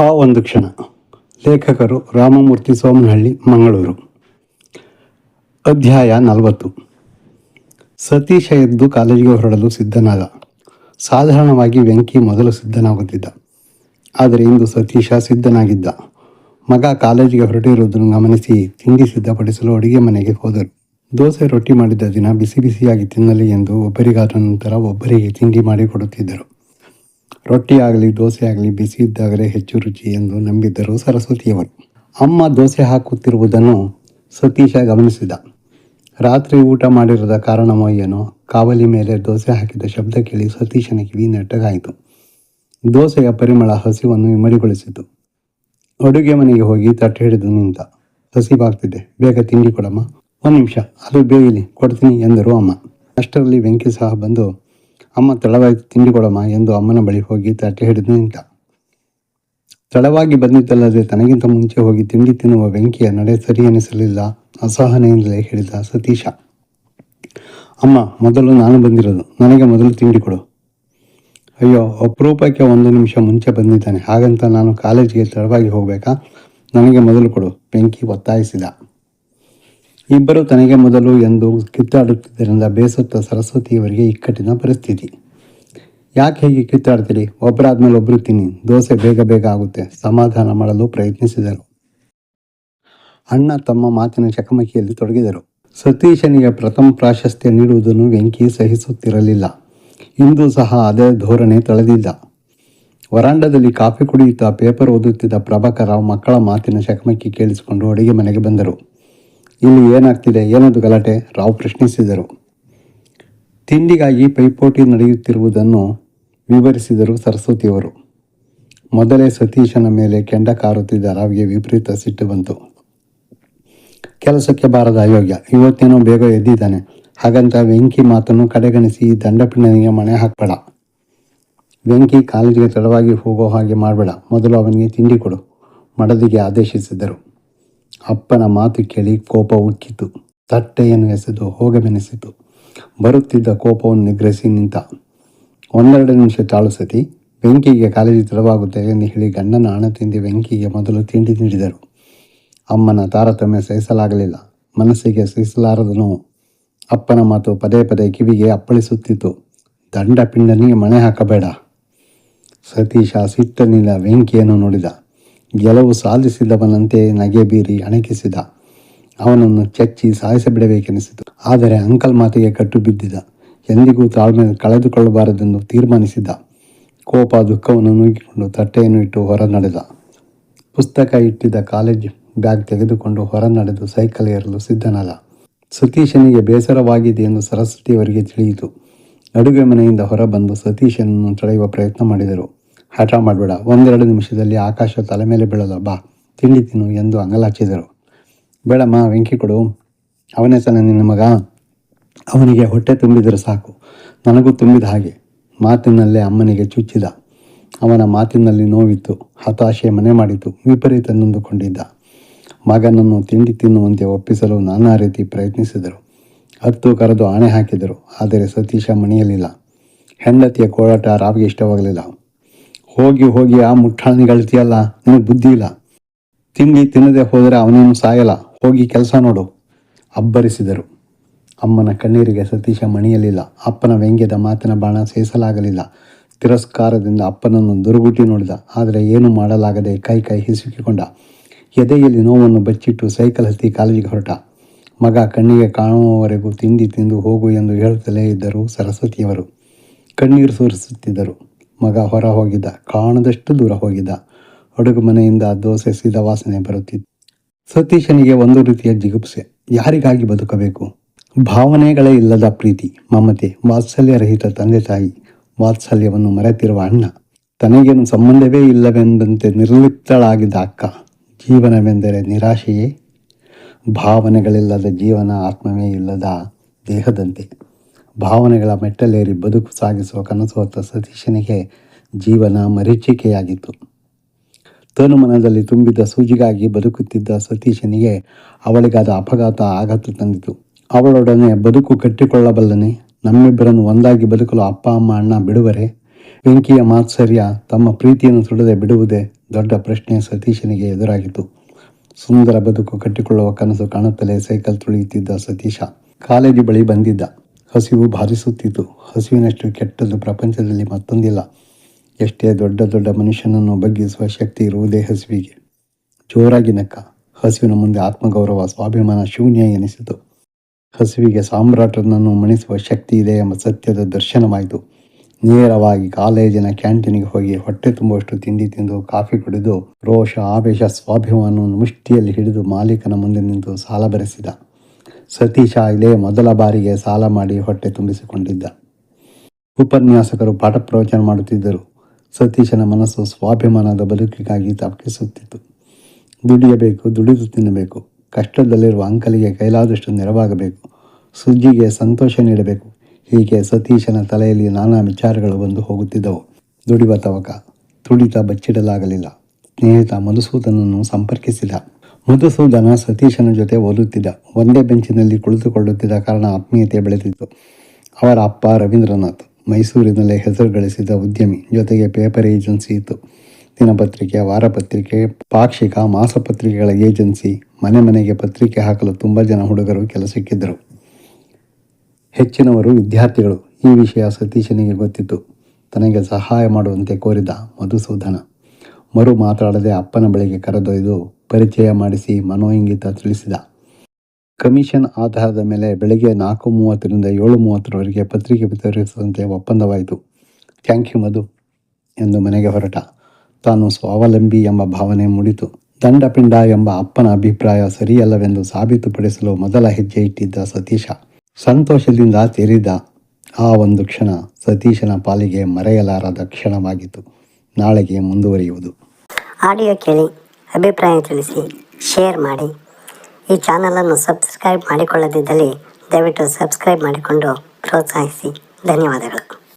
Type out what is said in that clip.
ಆ ಒಂದು ಕ್ಷಣ. ಲೇಖಕರು ರಾಮಮೂರ್ತಿ ಸೋಮನಹಳ್ಳಿ, ಮಂಗಳೂರು. ಅಧ್ಯಾಯ ನಲವತ್ತು. ಸತೀಶ ಎದ್ದು ಕಾಲೇಜಿಗೆ ಹೊರಡಲು ಸಿದ್ಧನಾದ. ಸಾಧಾರಣವಾಗಿ ವೆಂಕಿ ಮೊದಲು ಸಿದ್ಧನಾಗುತ್ತಿದ್ದ. ಆದರೆ ಇಂದು ಸತೀಶ ಸಿದ್ಧನಾಗಿದ್ದ. ಮಗ ಕಾಲೇಜಿಗೆ ಹೊರಟಿರುವುದನ್ನು ಗಮನಿಸಿ ತಿಂಡಿ ಸಿದ್ಧಪಡಿಸಲು ಅಡುಗೆ ಮನೆಗೆ ಹೋದರು. ದೋಸೆ ರೊಟ್ಟಿ ಮಾಡಿದ್ದ ದಿನ ಬಿಸಿ ಬಿಸಿಯಾಗಿ ತಿನ್ನಲಿ ಎಂದು ಒಬ್ಬರಿಗಾದ ನಂತರ ಒಬ್ಬರಿಗೆ ತಿಂಡಿ ಮಾಡಿಕೊಡುತ್ತಿದ್ದರು. ರೊಟ್ಟಿ ಆಗಲಿ, ದೋಸೆ ಆಗಲಿ, ಬಿಸಿ ಇದ್ದಾಗಲೇ ಹೆಚ್ಚು ರುಚಿ ಎಂದು ನಂಬಿದ್ದರು ಸರಸ್ವತಿಯವರು. ಅಮ್ಮ ದೋಸೆ ಹಾಕುತ್ತಿರುವುದನ್ನು ಸತೀಶ ಗಮನಿಸಿದ. ರಾತ್ರಿ ಊಟ ಮಾಡಿರದ ಕಾರಣವೋ ಏನೋ, ಕಾವಲಿ ಮೇಲೆ ದೋಸೆ ಹಾಕಿದ ಶಬ್ದ ಕೇಳಿ ಸತೀಶನ ಕಿವಿ ನೆಟ್ಟಗಾಯಿತು. ದೋಸೆಯ ಪರಿಮಳ ಹಸಿವನ್ನು ಇಮ್ಮಡಿಗೊಳಿಸಿತು. ಅಡುಗೆ ಮನೆಗೆ ಹೋಗಿ ತಟ್ಟೆ ಹಿಡಿದು ನಿಂತ ಹಸಿವಾಗ್ತಿದೆ ಬೇಗ ತಿಂಡಿ ಕೊಡಮ್ಮ. ಒಂದು ನಿಮಿಷ, ಅದು ಬೇಯಲಿ, ಕೊಡ್ತೀನಿ ಎಂದರು ಅಮ್ಮ. ಅಷ್ಟರಲ್ಲಿ ವೆಂಕಿ ಸಹ ಬಂದು ಅಮ್ಮ ತಡವಾಗಿ ತಿಂಡಿ ಕೊಡಮ್ಮ ಎಂದು ಅಮ್ಮನ ಬಳಿ ಹೋಗಿ ತಟ್ಟೆ ಹಿಡಿದು ನಿಂತ. ತಡವಾಗಿ ಬಂದಿದ್ದಲ್ಲದೆ ತನಗಿಂತ ಮುಂಚೆ ಹೋಗಿ ತಿಂಡಿ ತಿನ್ನುವ ಬೆಂಕಿಯ ನಡೆ ಸರಿ ಎನಿಸಲಿಲ್ಲ, ಅಸಹನೆಯಿಂದಲೇ ಹೇಳಿದ ಸತೀಶ. ಅಮ್ಮ, ಮೊದಲು ನಾನು ಬಂದಿರೋದು. ನನಗೆ ಮೊದಲು ತಿಂಡಿ ಕೊಡು. ಅಯ್ಯೋ ಅಪರೂಪಕ್ಕೆ ಒಂದು ನಿಮಿಷ ಮುಂಚೆ ಬಂದಿದ್ದಾನೆ. ಹಾಗಂತ ನಾನು ಕಾಲೇಜಿಗೆ ತಡವಾಗಿ ಹೋಗಬೇಕಾ? ನನಗೆ ಮೊದಲು ಕೊಡು. ಬೆಂಕಿ ಒತ್ತಾಯಿಸಿದ. ಇಬ್ಬರು ತನಗೆ ಮೊದಲು ಎಂದು ಕಿತ್ತಾಡುತ್ತಿದ್ದರಿಂದ ಬೇಸತ್ತ ಸರಸ್ವತಿಯವರಿಗೆ ಇಕ್ಕಟ್ಟಿನ ಪರಿಸ್ಥಿತಿ. ಯಾಕೆ ಹೀಗೆ ಕಿತ್ತಾಡ್ತೀರಿ? ಒಬ್ಬರಾದ್ಮೇಲೆ ಒಬ್ಬರು ತಿನ್ನಿ. ದೋಸೆ ಬೇಗ ಬೇಗ ಆಗುತ್ತೆ. ಸಮಾಧಾನ ಮಾಡಲು ಪ್ರಯತ್ನಿಸಿದರು. ಅಣ್ಣ ತಮ್ಮ ಮಾತಿನ ಚಕಮಕಿಯಲ್ಲಿ ತೊಡಗಿದರು. ಸತೀಶನಿಗೆ ಪ್ರಥಮ ಪ್ರಾಶಸ್ತ್ಯ ನೀಡುವುದನ್ನು ವೆಂಕಿ ಸಹಿಸುತ್ತಿರಲಿಲ್ಲ. ಇಂದು ಸಹ ಅದೇ ಧೋರಣೆ ತಳೆದಿದ್ದ. ವರಾಂಡದಲ್ಲಿ ಕಾಫಿ ಕುಡಿಯುತ್ತಾ ಪೇಪರ್ ಓದುತ್ತಿದ್ದ ಪ್ರಭಾಕರ ಮಕ್ಕಳ ಮಾತಿನ ಚಕಮಕಿ ಕೇಳಿಸಿಕೊಂಡು ಅಡುಗೆ ಮನೆಗೆ ಬಂದರು. ಇಲ್ಲಿ ಏನಾಗ್ತಿದೆ? ಏನದು ಗಲಾಟೆ? ರಾವ್ ಪ್ರಶ್ನಿಸಿದರು ತಿಂಡಿಗಾಗಿ ಪೈಪೋಟಿ ನಡೆಯುತ್ತಿರುವುದನ್ನು ವಿವರಿಸಿದರು ಸರಸ್ವತಿಯವರು. ಮೊದಲೇ ಸತೀಶನ ಮೇಲೆ ಕೆಂಡ ಕಾರುತ್ತಿದ್ದ ರಾವ್ಗೆ ವಿಪರೀತ ಸಿಟ್ಟು ಬಂತು. ಕೆಲಸಕ್ಕೆ ಬಾರದ ಅಯೋಗ್ಯ. ಇವತ್ತೇನೋ ಬೇಗ ಎದ್ದಿದ್ದಾನೆ. ಹಾಗಂತ ವೆಂಕಿ ಮಾತನ್ನು ಕಡೆಗಣಿಸಿ ಈ ದಂಡಪಿಂಡನಿಗೆ ಮಣೆ ಹಾಕಬೇಡ. ವೆಂಕಿ ಕಾಲೇಜಿಗೆ ತಡವಾಗಿ ಹೋಗೋ ಹಾಗೆ ಮಾಡಬೇಡ. ಮೊದಲು ಅವನಿಗೆ ತಿಂಡಿ ಕೊಡು. ಮಡದಿಗೆ ಆದೇಶಿಸಿದರು. ಅಪ್ಪನ ಮಾತು ಕೇಳಿ ಕೋಪ ಉಕ್ಕಿತು. ತಟ್ಟೆಯನ್ನು ಎಸೆದು ಹೋಗಬೆನಿಸಿತು ಬರುತ್ತಿದ್ದ ಕೋಪವನ್ನು ನಿಗ್ರಹಿಸಿ ನಿಂತ. ಒಂದೆರಡು ನಿಮಿಷ ಚಾಳು ಸತಿ. ಬೆಂಕಿಗೆ ಕಾಲೇಜು ತಡವಾಗುತ್ತೆ ಎಂದು ಹೇಳಿ ಗಂಡನ ಹಣ ತಿಂದು ಬೆಂಕಿಗೆ ಮೊದಲು ತಿಂಡಿ ನೀಡಿದರು. ಅಮ್ಮನ ತಾರತಮ್ಯ ಸಹಿಸಲಾಗಲಿಲ್ಲ. ಮನಸ್ಸಿಗೆ ಸಹಿಸಲಾರದನು ಅಪ್ಪನ ಮಾತು ಪದೇ ಪದೇ ಕಿವಿಗೆ ಅಪ್ಪಳಿಸುತ್ತಿತ್ತು. ದಂಡ ಪಿಂಡನಿಗೆ ಮಣೆ ಹಾಕಬೇಡ. ಸತೀಶ ಸಿಟ್ಟನಿಂದ ಬೆಂಕಿಯನ್ನು ನೋಡಿದ. ಗೆಲುವು ಸಾಧಿಸಿದವನಂತೆ ನಗೆ ಬೀರಿ ಅಣಕಿಸಿದ. ಅವನನ್ನು ಚಚ್ಚಿ ಸಾಯಿಸಿಬಿಡಬೇಕೆನಿಸಿತು. ಆದರೆ ಅಂಕಲ್ ಮಾತಿಗೆ ಕಟ್ಟು ಬಿದ್ದಿದ. ಎಂದಿಗೂ ತಾಳ್ಮೆ ಕಳೆದುಕೊಳ್ಳಬಾರದೆಂದು ತೀರ್ಮಾನಿಸಿದ. ಕೋಪ ದುಃಖವನ್ನು ನುಗ್ಗಿಕೊಂಡು ತಟ್ಟೆಯನ್ನು ಇಟ್ಟು ಹೊರ ನಡೆದ ಪುಸ್ತಕ ಇಟ್ಟಿದ್ದ ಕಾಲೇಜ್ ಬ್ಯಾಗ್ ತೆಗೆದುಕೊಂಡು ಹೊರ ನಡೆದು ಸೈಕಲ್ ಏರಲು ಸಿದ್ಧನಾದ ಸತೀಶನಿಗೆ ಬೇಸರವಾಗಿದೆ ಎಂದು ಸರಸ್ವತಿಯವರಿಗೆ ತಿಳಿಯಿತು. ಅಡುಗೆ ಮನೆಯಿಂದ ಹೊರಬಂದು ಸತೀಶನನ್ನು ತಡೆಯುವ ಪ್ರಯತ್ನ ಮಾಡಿದರು. ಹಠ ಮಾಡಬೇಡ. ಒಂದೆರಡು ನಿಮಿಷದಲ್ಲಿ ಆಕಾಶ ತಲೆ ಮೇಲೆ ಬೀಳಲ್ಲ ಬಾ, ತಿಂಡಿ ತಿನ್ನು ಎಂದು ಅಂಗಲಾಚಿದರು ಬೇಡಮ್ಮ, ವೆಂಕಿ ಕೊಡು. ಅವನೇ ತಾನೆ ನಿನ್ನ ಮಗ. ಅವನಿಗೆ ಹೊಟ್ಟೆ ತುಂಬಿದರೆ ಸಾಕು. ನನಗೂ ತುಂಬಿದ ಹಾಗೆ. ಮಾತಿನಲ್ಲೇ ಅಮ್ಮನಿಗೆ ಚುಚ್ಚಿದ. ಅವನ ಮಾತಿನಲ್ಲಿ ನೋವಿತ್ತು, ಹತಾಶೆ ಮನೆ ಮಾಡಿತು, ವಿಪರೀತ ನೊಂದುಕೊಂಡಿದ್ದ. ಮಗನನ್ನು ತಿಂಡಿ ತಿನ್ನುವಂತೆ ಒಪ್ಪಿಸಲು ನಾನಾ ರೀತಿ ಪ್ರಯತ್ನಿಸಿದರು. ಹತ್ತು ಕರೆದು ಆಣೆ ಹಾಕಿದರು, ಆದರೆ ಸತೀಶ ಮಣಿಯಲಿಲ್ಲ. ಹೆಂಡತಿಯ ಕೋರಾಟ ರಾವಿಗೆ ಇಷ್ಟವಾಗಲಿಲ್ಲ. ಹೋಗಿ ಹೋಗಿ ಆ ಮುಟ್ಟಾಣಿಗಳ್ತಿಯಲ್ಲ ನಿನಗೆ ಬುದ್ಧಿ ಇಲ್ಲ. ತಿಂಡಿ ತಿನ್ನದೆ ಹೋದರೆ ಅವನೇನು ಸಾಯಲ್ಲ. ಹೋಗಿ ಕೆಲಸ ನೋಡು, ಅಬ್ಬರಿಸಿದರು. ಅಮ್ಮನ ಕಣ್ಣೀರಿಗೆ ಸತೀಶ ಮಣಿಯಲಿಲ್ಲ. ಅಪ್ಪನ ವ್ಯಂಗ್ಯದ ಮಾತಿನ ಬಾಣ ಸೇಸಲಾಗಲಿಲ್ಲ. ತಿರಸ್ಕಾರದಿಂದ ಅಪ್ಪನನ್ನು ದುರುಗುಟಿ ನೋಡಿದ. ಆದರೆ ಏನು ಮಾಡಲಾಗದೆ ಕೈ ಕೈ ಹಿಸುಕಿಕೊಂಡ. ಎದೆಯಲ್ಲಿ ನೋವನ್ನು ಬಚ್ಚಿಟ್ಟು ಸೈಕಲ್ ಹತ್ತಿ ಕಾಲೇಜಿಗೆ ಹೊರಟ. ಮಗ ಕಣ್ಣಿಗೆ ಕಾಣುವವರೆಗೂ ತಿಂಡಿ ತಿಂದು ಹೋಗು ಎಂದು ಹೇಳುತ್ತಲೇ ಇದ್ದರು ಸರಸ್ವತಿಯವರು. ಕಣ್ಣೀರು ಸುರಿಸುತ್ತಿದ್ದರು. ಮಗ ಹೊರ ಹೋಗಿದ್ದ, ಕಾಣದಷ್ಟು ದೂರ ಹೋಗಿದ್ದ. ಹುಡುಗ ಮನೆಯಿಂದ ದೋಸೆ ಸೀದ ವಾಸನೆ ಬರುತ್ತಿತ್ತು. ಸತೀಶನಿಗೆ ಒಂದು ರೀತಿಯ ಜಿಗುಪ್ಸೆ. ಯಾರಿಗಾಗಿ ಬದುಕಬೇಕು? ಭಾವನೆಗಳೇ ಇಲ್ಲದ ಪ್ರೀತಿ, ಮಮತೆ, ವಾತ್ಸಲ್ಯರಹಿತ ತಂದೆ ತಾಯಿ, ವಾತ್ಸಲ್ಯವನ್ನು ಮರೆತಿರುವ ಅಣ್ಣ. ತನಗೇನು ಸಂಬಂಧವೇ ಇಲ್ಲವೆಂದಂತೆ ನಿರ್ಲಿಪ್ತಳಾಗಿದ್ದ ಅಕ್ಕ. ಜೀವನವೆಂದರೆ ನಿರಾಶೆಯೇ? ಭಾವನೆಗಳಿಲ್ಲದ ಜೀವನ, ಆತ್ಮವೇ ಇಲ್ಲದ ದೇಹದಂತೆ. ಭಾವನೆಗಳ ಮೆಟ್ಟಲೇರಿ ಬದುಕು ಸಾಗಿಸುವ ಕನಸು ಹೊತ್ತ ಸತೀಶನಿಗೆ ಜೀವನ ಮರೀಚಿಕೆಯಾಗಿತ್ತು. ತನುಮನದಲ್ಲಿ ತುಂಬಿದ್ದ ಸೂಜಿಗಾಗಿ ಬದುಕುತ್ತಿದ್ದ ಸತೀಶನಿಗೆ ಅವಳಿಗಾದ ಅಪಘಾತ ಆಘಾತ ತಂದಿತು. ಅವಳೊಡನೆ ಬದುಕು ಕಟ್ಟಿಕೊಳ್ಳಬಲ್ಲನೆ ನಮ್ಮಿಬ್ಬರನ್ನು ಒಂದಾಗಿ ಬದುಕಲು ಅಪ್ಪ, ಅಮ್ಮ, ಅಣ್ಣ ಬಿಡುವರೆ? ಬೆಂಕಿಯ ಮಾತ್ಸರ್ಯ ತಮ್ಮ ಪ್ರೀತಿಯನ್ನು ಸುಡದೆ ಬಿಡುವುದೇ ದೊಡ್ಡ ಪ್ರಶ್ನೆ ಸತೀಶನಿಗೆ ಎದುರಾಗಿತ್ತು. ಸುಂದರ ಬದುಕು ಕಟ್ಟಿಕೊಳ್ಳುವ ಕನಸು ಕಾಣುತ್ತಲೇ ಸೈಕಲ್ ತುಳಿಯುತ್ತಿದ್ದ ಸತೀಶ. ಕಾಲೇಜು ಬಳಿ ಬಂದಿದ್ದ. ಹಸಿವು ಬಾಧಿಸುತ್ತಿತ್ತು ಹಸಿವಿನಷ್ಟು ಕೆಟ್ಟದ್ದು ಪ್ರಪಂಚದಲ್ಲಿ ಮತ್ತೊಂದಿಲ್ಲ. ಎಷ್ಟೇ ದೊಡ್ಡ ದೊಡ್ಡ ಮನುಷ್ಯನನ್ನು ಬಗ್ಗಿಸುವ ಶಕ್ತಿ ಇರುವುದೇ ಹಸಿವಿಗೆ. ಜೋರಾಗಿ ನಕ್ಕ. ಹಸಿವಿನ ಮುಂದೆ ಆತ್ಮಗೌರವ, ಸ್ವಾಭಿಮಾನ ಶೂನ್ಯ ಎನಿಸಿತು. ಹಸಿವಿಗೆ ಸಾಮ್ರಾಟನನ್ನು ಮಣಿಸುವ ಶಕ್ತಿ ಇದೆ ಎಂಬ ಸತ್ಯದ ದರ್ಶನವಾಯಿತು. ನೇರವಾಗಿ ಕಾಲೇಜಿನ ಕ್ಯಾಂಟೀನಿಗೆ ಹೋಗಿ ಹೊಟ್ಟೆ ತುಂಬುವಷ್ಟು ತಿಂಡಿ ತಿಂದು ಕಾಫಿ ಕುಡಿದು ರೋಷ, ಆವೇಶ, ಸ್ವಾಭಿಮಾನವನ್ನು ಮುಷ್ಟಿಯಲ್ಲಿ ಹಿಡಿದು ಮಾಲೀಕನ ಮುಂದೆ ನಿಂತು ಸಾಲ ಬರೆಸಿದ ಸತೀಶ ಇದೇ ಮೊದಲ ಬಾರಿಗೆ ಸಾಲ ಮಾಡಿ ಹೊಟ್ಟೆ ತುಂಬಿಸಿಕೊಂಡಿದ್ದ. ಉಪನ್ಯಾಸಕರು ಪಾಠ ಪ್ರವಚನ ಮಾಡುತ್ತಿದ್ದರು. ಸತೀಶನ ಮನಸ್ಸು ಸ್ವಾಭಿಮಾನದ ಬದುಕಿಗಾಗಿ ತಪ್ಪಿಸುತ್ತಿತ್ತು. ದುಡಿಯಬೇಕು ದುಡಿದು ತಿನ್ನಬೇಕು, ಕಷ್ಟದಲ್ಲಿರುವ ಅಂಕಲಿಗೆ ಕೈಲಾದಷ್ಟು ನೆರವಾಗಬೇಕು ಸುಜ್ಜಿಗೆ ಸಂತೋಷ ನೀಡಬೇಕು. ಹೀಗೆ ಸತೀಶನ ತಲೆಯಲ್ಲಿ ನಾನಾ ವಿಚಾರಗಳು ಬಂದು ಹೋಗುತ್ತಿದ್ದವು. ದುಡಿವ ತವಕ, ತುಡಿತ ಬಚ್ಚಿಡಲಾಗಲಿಲ್ಲ. ಸ್ನೇಹಿತ ಮಧುಸೂದನನ್ನು ಸಂಪರ್ಕಿಸಿದ. ಮಧುಸೂದನ ಸತೀಶನ ಜೊತೆ ಓದುತ್ತಿದ್ದ ಒಂದೇ ಬೆಂಚಿನಲ್ಲಿ ಕುಳಿತುಕೊಳ್ಳುತ್ತಿದ್ದ ಕಾರಣ ಆತ್ಮೀಯತೆ ಬೆಳೆದಿತ್ತು. ಅವರ ಅಪ್ಪ ರವೀಂದ್ರನಾಥ್ ಮೈಸೂರಿನಲ್ಲೇ ಹೆಸರು ಗಳಿಸಿದ ಉದ್ಯಮಿ ಜೊತೆಗೆ ಪೇಪರ್ ಏಜೆನ್ಸಿ ಇತ್ತು. ದಿನಪತ್ರಿಕೆ, ವಾರಪತ್ರಿಕೆ, ಪಾಕ್ಷಿಕ, ಮಾಸಪತ್ರಿಕೆಗಳ ಏಜೆನ್ಸಿ, ಮನೆ ಮನೆಗೆ ಪತ್ರಿಕೆ ಹಾಕಲು ತುಂಬ ಜನ ಹುಡುಗರು ಕೆಲಸಕ್ಕಿದ್ದರು ಹೆಚ್ಚಿನವರು ವಿದ್ಯಾರ್ಥಿಗಳು. ಈ ವಿಷಯ ಸತೀಶನಿಗೆ ಗೊತ್ತಿತ್ತು. ತನಗೆ ಸಹಾಯ ಮಾಡುವಂತೆ ಕೋರಿದ ಮಧುಸೂದನ. ಮರು ಮಾತಾಡದೆ ಅಪ್ಪನ ಬಳಿಗೆ ಕರೆದೊಯ್ದು ಪರಿಚಯ ಮಾಡಿಸಿ ಮನೋಇಂಗಿತ ತಿಳಿಸಿದ. ಕಮಿಷನ್ ಆಧಾರದ ಮೇಲೆ ಬೆಳಗ್ಗೆ ನಾಲ್ಕು ಮೂವತ್ತರಿಂದ ಏಳು ಮೂವತ್ತರವರೆಗೆ ಪತ್ರಿಕೆ ವಿತರಿಸುವಂತೆ ಒಪ್ಪಂದವಾಯಿತು. ಥ್ಯಾಂಕ್ ಯು ಮಧು ಎಂದು ಮನೆಗೆ ಹೊರಟ. ತಾನು ಸ್ವಾವಲಂಬಿ ಎಂಬ ಭಾವನೆ ಮೂಡಿತು. ದಂಡಪಿಂಡ ಎಂಬ ಅಪ್ಪನ ಅಭಿಪ್ರಾಯ ಸರಿಯಲ್ಲವೆಂದು ಸಾಬೀತುಪಡಿಸಲು ಮೊದಲ ಹೆಜ್ಜೆ ಇಟ್ಟಿದ್ದ ಸತೀಶ. ಸಂತೋಷದಿಂದ ತೆರಿದ ಆ ಒಂದು ಕ್ಷಣ ಸತೀಶನ ಪಾಲಿಗೆ ಮರೆಯಲಾರದ ಕ್ಷಣವಾಗಿತ್ತು. ನಾಳೆಗೆ ಮುಂದುವರಿಯುವುದು. ಆಡಿಯೋ ಕೇಳಿ. ಅಭಿಪ್ರಾಯ ತಿಳಿಸಿ ಶೇರ್ ಮಾಡಿ. ಈ ಚಾನಲನ್ನು ಸಬ್ಸ್ಕ್ರೈಬ್ ಮಾಡಿಕೊಳ್ಳದಿದ್ದಲ್ಲಿ ದಯವಿಟ್ಟು ಸಬ್ಸ್ಕ್ರೈಬ್ ಮಾಡಿಕೊಂಡು ಪ್ರೋತ್ಸಾಹಿಸಿ. ಧನ್ಯವಾದಗಳು.